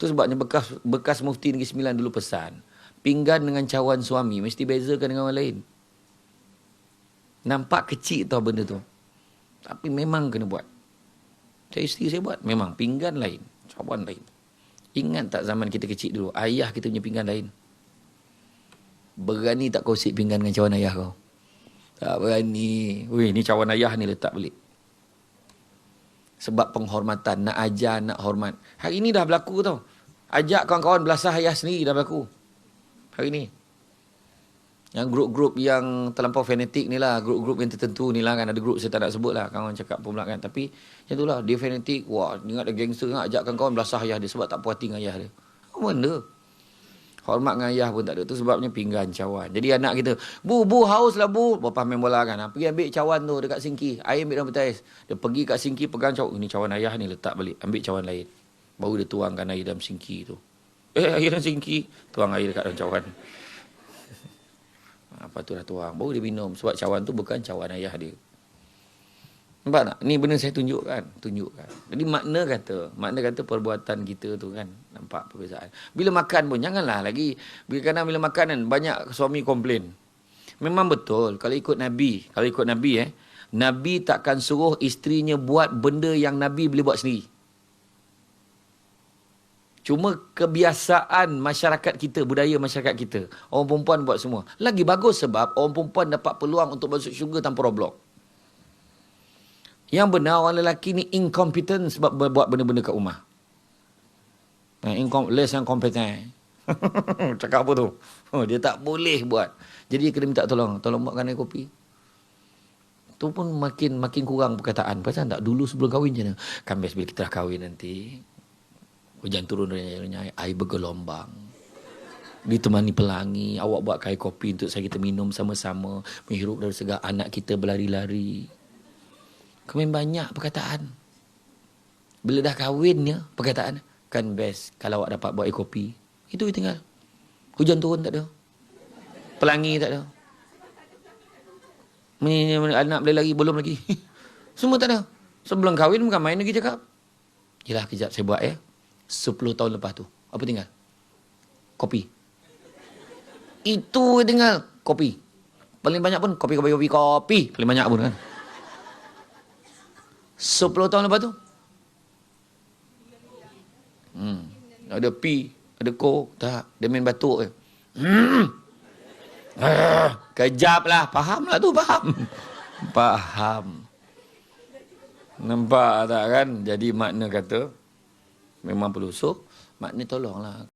Tu sebabnya bekas bekas mufti Negeri Sembilan dulu pesan. Pinggan dengan cawan suami mesti bezakan dengan orang lain. Nampak kecil tau benda tu. Tapi memang kena buat. Saya isteri saya buat. Memang pinggan lain. Cawan lain. Ingat tak zaman kita kecil dulu. Ayah kita punya pinggan lain. Berani tak kau sip pinggan dengan cawan ayah kau? Tak berani. Weh, ni cawan ayah ni letak balik. Sebab penghormatan. Nak ajar, nak hormat. Hari ni dah berlaku tau. Ajak kawan-kawan belasah ayah sendiri dah berlaku. Hari ni. Yang grup-grup yang terlampau fanatik ni lah. Grup-grup yang tertentu ni lah kan. Ada grup saya tak nak sebut lah. Kawan cakap pun kan. Tapi macam tu lah. Dia fanatik. Wah, ingat ada gangster. Ingat ajak kawan-kawan belasah ayah dia. Sebab tak puas hati dengan ayah dia. Apa benda? Hormat dengan ayah pun tak ada. Tu sebabnya pinggan cawan. Jadi anak kita. Bu, bu, haus lah bu. Bapak main bola kan. Ha, pergi ambil cawan tu dekat sinki. Air ambil dalam petais. Dia pergi kat sinki pegang cawan. Ini cawan ayah ni letak balik. Ambil cawan lain. Baru dia tuangkan air dalam sinki tu. Eh, air dalam sinki. Tuang air dekat dalam cawan. Apa tu dah tuang. Baru dia minum. Sebab cawan tu bukan cawan ayah dia. Nampak tak? Ni benda saya tunjukkan. Tunjukkan. Jadi makna kata. Makna kata perbuatan kita tu kan. Nampak perbezaan. Bila makan pun. Janganlah lagi. Bila kadang bila makan kan. Banyak suami komplain. Memang betul. Kalau ikut Nabi. Kalau ikut Nabi eh. Nabi takkan suruh isterinya buat benda yang Nabi boleh buat sendiri. Cuma kebiasaan masyarakat kita, budaya masyarakat kita. Orang perempuan buat semua. Lagi bagus sebab orang perempuan dapat peluang untuk masuk syurga tanpa roblok. Yang benar orang lelaki ni incompetent sebab buat benda-benda kat rumah. Incom less yang kompeten. Cakap apa tu? Oh, dia tak boleh buat. Jadi dia kena minta tolong. Tolong buatkan air kopi. Tu pun makin makin kurang perkataan. Pasal tak? Dulu sebelum kahwin je. Kan best bila kita dah kahwin nanti. Hujan turun dari air bergelombang. Ditemani pelangi. Awak buat air kopi untuk saya kita minum sama-sama. Menghirup dari segar anak kita berlari-lari. Kemudian banyak perkataan. Bila dah kahwinnya perkataan. Kan best kalau awak dapat buat air kopi. Itu je tinggal. Hujan turun tak ada. Pelangi tak ada. Anak boleh lari belum lagi. Semua tak ada. Sebelum kahwin bukan main lagi cakap. Yelah kejap saya buat ya. 10 tahun lepas tu. Apa tinggal? Kopi. Itu tinggal. Kopi. Paling banyak pun kopi, kopi, kopi, kopi. Paling banyak pun kan. 10 tahun lepas tu. Hmm. Ada pi, ada ko, tak. Dia main batuk je. Hmm. Ah, kejap lah. Faham lah tu, faham. Faham. Nampak tak kan? Jadi makna kata, memang perlu. So, makna tolonglah.